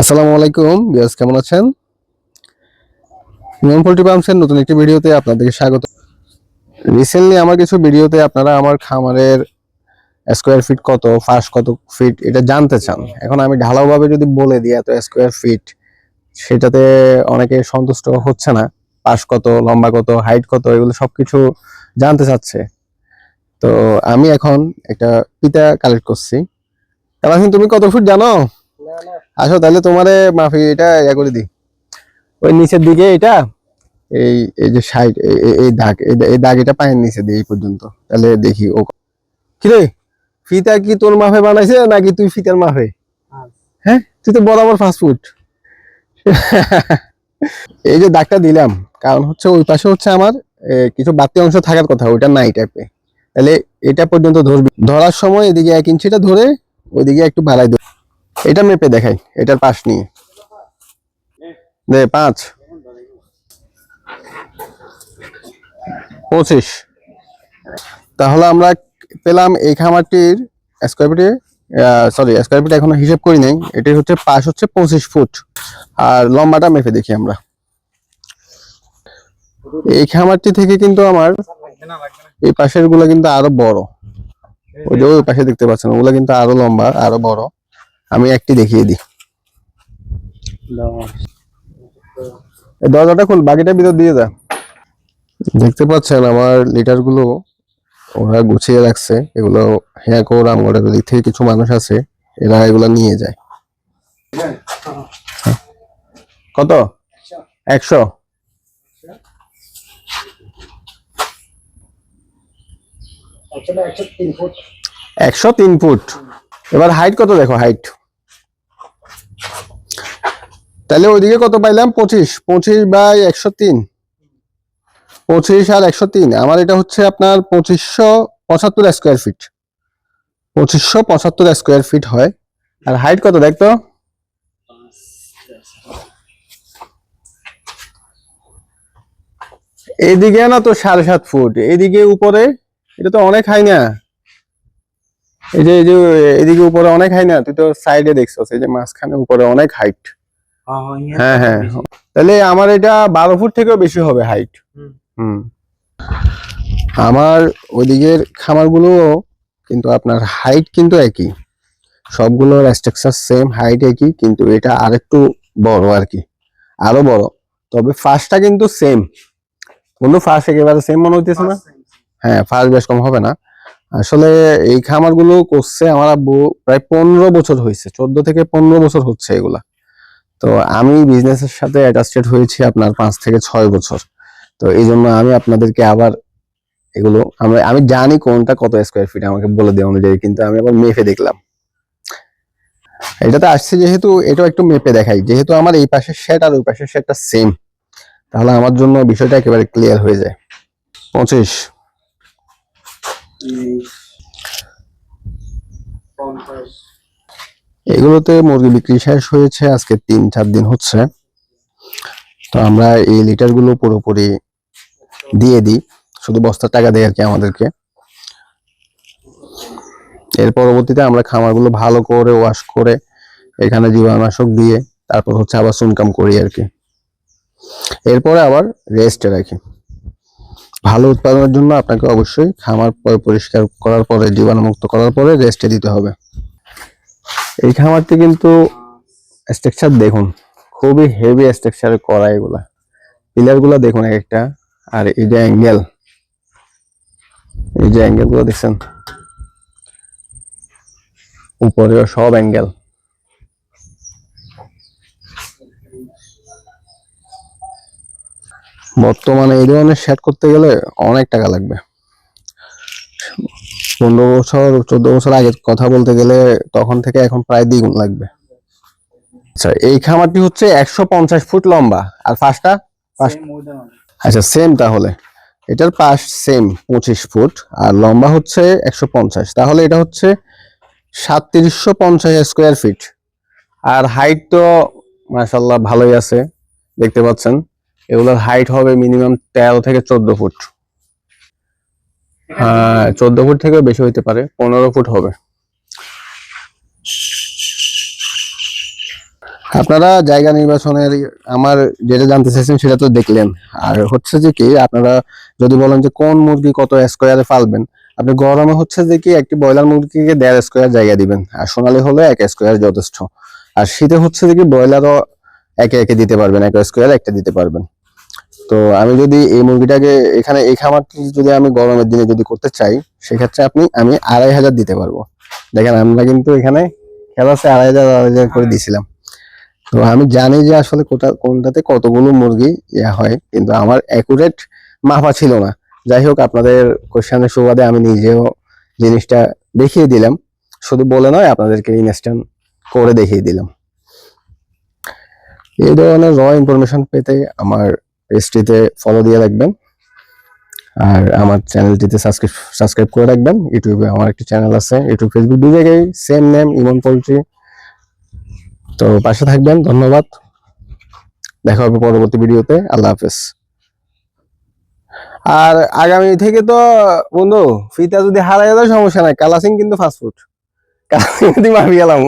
আসসালামু আলাইকুম, বিয়াস কেমন আছেন? নিয়ম পোল্ট্রি ফার্মসের নতুন একটি ভিডিওতে আপনাদেরকে স্বাগত। রিসেন্টলি আমার কিছু ভিডিওতে আপনারা আমার খামারের স্কোয়ার ফিট কত ফাঁস কত ফিট এটা জানতে চান। এখন আমি ঢালাওভাবে যদি বলে দিই এত স্কোয়ার ফিট সেটাতে অনেকে সন্তুষ্ট হচ্ছে না। পাশ কত, লম্বা কত হাইট কত, এগুলো সবকিছু জানতে চাচ্ছে। তো আমি এখন একটা পিতা কালেক্ট করছি। তাহলে তুমি কত ফুট জানো? আসো তাহলে তোমারে মাফি, এটা ইয়া করে দি। ওই নিচের দিকে এটা, এই এই যে সাইড এই দাগ এই দাগ এটা পায়ের নিচে দিয়ে এই পর্যন্ত। তাহলে দেখি ও কিরে, ফিতা কি তোর মাফে বানাইছে নাকি তুই ফিতার মাফে? হ্যাঁ তুই তো বরাবর ফাস্ট ফুড এই যে দাগটা দিলাম, কারণ হচ্ছে ওই পাশে হচ্ছে আমার কিছু বাড়তি অংশ থাকার কথা, ওইটা নাই টাইপে তাহলে এটা পর্যন্ত ধরবি। ধরার সময় এদিকে এক ইঞ্চিটা ধরে, ওইদিকে একটু বাড়াই এটা মেপে দেখাই এটার পাশ নিয়ে। দে, পাঁচ। পঁচিশ। তাহলে আমরা পেলাম এই খামারটির স্কোয়ার ফিটে সরি স্কোয়ার ফিট এখনও হিসেব করি নাই। এটি হচ্ছে পাশ হচ্ছে পঁচিশ ফুট। আর লম্বাটা মেপে দেখি আমরা। এই খামারটি থেকে কিন্তু আমার এই পাশেরগুলা কিন্তু আরও বড়। ওই যে ওই পাশে দেখতে পাচ্ছেন, ওগুলা কিন্তু আরও লম্বা, আরও বড়। আমি একটি দেখিয়ে দিই। দরজাটা খুল, বাকিটা ভিতর দিয়ে যা। দেখতে পাচ্ছেন আমার লিটারগুলো, ওরা গুছিয়ে রাখছে, এগুলো হ্যাঁ কোর আমগরের দিক থেকে কিছু মানুষ আছে, এরা এগুলো নিয়ে যায়। কত? একশো। একশো তিন ফুট। এবার হাইট কত দেখো হাইট তাহলে ওইদিকে কত পাইলাম? পঁচিশ। পঁচিশ বাই একশো তিন। পঁচিশ আর একশো তিন। আমার এটা হচ্ছে আপনার পঁচিশশো পঁচাত্তর স্কোয়ার ফিট পঁচিশশো পঁচাত্তর স্কোয়ার ফিট হয়। আর হাইট কত দেখতো? এইদিকে না তো সাড়ে সাত ফুট এইদিকে উপরে, এটা তো অনেক হাই না। এই যে এই যে এদিকে উপরে অনেক হাই না তুই তো সাইডে দেখছস এই যে মাঝখানে উপরে অনেক হাইট হ্যাঁ হ্যাঁ। তাহলে আমার এটা বারো ফুট থেকেও বেশি হবে হাইট হুম। আমার ওইদিকের খামারগুলো কিন্তু আপনার হাইট কিন্তু একই। সবগুলোর স্ট্রাকচার সেম হাইট একই কিন্তু এটা আরেকটু বড় আর কি। আরও বড়। তবে ফার্স্টটা কিন্তু সেম বন্ধু ফার্স্ট একেবারে সেম মনে হইতেছে না? হ্যাঁ ফার্স্ট বেশ কম হবে না। আসলে এই খামারগুলো করছে আমার আব্বু প্রায় পনেরো বছর হয়েছে, চোদ্দ থেকে পনেরো বছর হচ্ছে এগুলা। তো আমি বিজনেসের সাথে অ্যাটাচড হয়েছি আপনার পাঁচ থেকে ছয় বছর। তো এই জন্য আমি আপনাদেরকে আবার এগুলো আমরা আমি জানি কোনটা কত স্কোয়ার ফিট আমাকে বলে দেওয়া অনুযায়ী, কিন্তু আমি আবার মেপে দেখলাম। এটাতে আসছে যেহেতু, এটাও একটু মেপে দেখাই। যেহেতু আমার এই পাশের সেট আর ওই পাশের সেটটা সেম তাহলে আমার জন্য বিষয়টা একেবারে ক্লিয়ার হয়ে যায়। পঁচিশ। এগুলোতে মুরগি বিক্রি শেষ হয়েছে, আজকে তিন, চার দিন হচ্ছে। তো আমরা এই লিটারগুলো পুরোপুরি দিয়ে দিই, শুধু বস্তার টাকা দেয় আর কি আমাদেরকে। এর পরবর্তীতে আমরা খামারগুলো ভালো করে ওয়াশ করে এখানে জীবাণুনাশক দিয়ে তারপর হচ্ছে আবার সুনকাম করি আর কি। এরপরে আবার রেস্টে রাখি। ভালো উৎপাদনের জন্য আপনাকে অবশ্যই খামার পরিষ্কার করার পরে, জীবাণুমুক্ত করার পরে রেস্টে দিতে হবে। এই খামারটি কিন্তু স্ট্রাকচার দেখুন, খুবই হেভি স্ট্রাকচারে করা এগুলা। পিলারগুলা দেখুন এক একটা, আর এই যে অ্যাঙ্গেল এই যে অ্যাঙ্গেলগুলো দেখছেন? উপরেও সব অ্যাঙ্গেল বর্তমানে এই ধরনের সেট করতে গেলে অনেক টাকা লাগবে। পনেরো বছর চোদ্দ বছর আগে কথা বলতে গেলে তখন থেকে এখন প্রায় দ্বিগুণ লাগবে। আচ্ছা এই খামারটি হচ্ছে একশো পঞ্চাশ ফুট লম্বা। আর ফার্স্টটা আচ্ছা সেম তাহলে। এটার পাশ সেম পঁচিশ ফুট। আর লম্বা হচ্ছে একশো পঞ্চাশ। তাহলে এটা হচ্ছে সাতত্রিশশো পঞ্চাশ স্কোয়ার ফিট আর হাইট তো মাসাল্লাহ ভালোই আছে দেখতে পাচ্ছেন। এগুলোর হাইট হবে মিনিমাম তেরো থেকে চোদ্দ ফুট। হ্যাঁ চোদ্দ ফুট থেকে বেশি হইতে পারে, পনেরো ফুট হবে। আপনারা জায়গা নির্বাচনের, আমার যেটা জানতে চাইছেন সেটা তো দেখলেন। আর হচ্ছে যে কি, আপনারা যদি বলেন যে কোন মুরগি কত স্কোয়ারে ফালবেন আপনি গরমে হচ্ছে যে কি, একটি ব্রয়লার মুরগিকে দেড় স্কোয়ার জায়গা দিবেন, আর সোনালি হলে এক স্কোয়ার যথেষ্ট। আর শীতে হচ্ছে যে কি, ব্রয়লারও একে একে দিতে পারবেন, এক স্কোয়ার একটা দিতে পারবেন। তো আমি যদি এই মুরগিটাকে এখানে, এই খামারটি যদি আমি গরমের দিনে যদি করতে চাই, সেক্ষেত্রে আপনি, আমি আড়াই হাজার দিতে পারব। দেখেন, আমরা কিন্তু এখানে খেলা আছে আড়াই হাজার আড়াই হাজার করে দিছিলাম তো আমি জানি যে আসলে কোটা কোনটাতে কতগুলো মুরগি ইয়া হয়, কিন্তু আমার অ্যাকুরেট মাপা ছিল না। যাই হোক, আপনাদের কোশ্চেনের সুবাদে আমি নিজেও জিনিসটা দেখিয়ে দিলাম। শুধু বলে নয়, আপনাদেরকে ইনস্ট্যান্ট করে দেখিয়ে দিলাম। এই ধরনের র ইনফরমেশন পেতে আমার পেজটিতে ফলো দিয়ে রাখবেন। আর আমার চ্যানেলটিতে সাবস্ক্রাইব সাবস্ক্রাইব করে রাখবেন। ইউটিউবে আমার একটি চ্যানেল আছে ইউটিউব ফেসবুক দুই জায়গায় সেম নেম ইমন পোল্ট্রি তো পাশে থাকবেন, ধন্যবাদ। দেখা হবে পরবর্তী ভিডিওতে আল্লাহ হাফেজ। আর আগামী থেকে তো, বন্ধু, ফিতা যদি হারাই যায় সমস্যা নাই। কালাসিং কিন্তু ফাস্টফুড কালাসিং যদি মারি গেলাম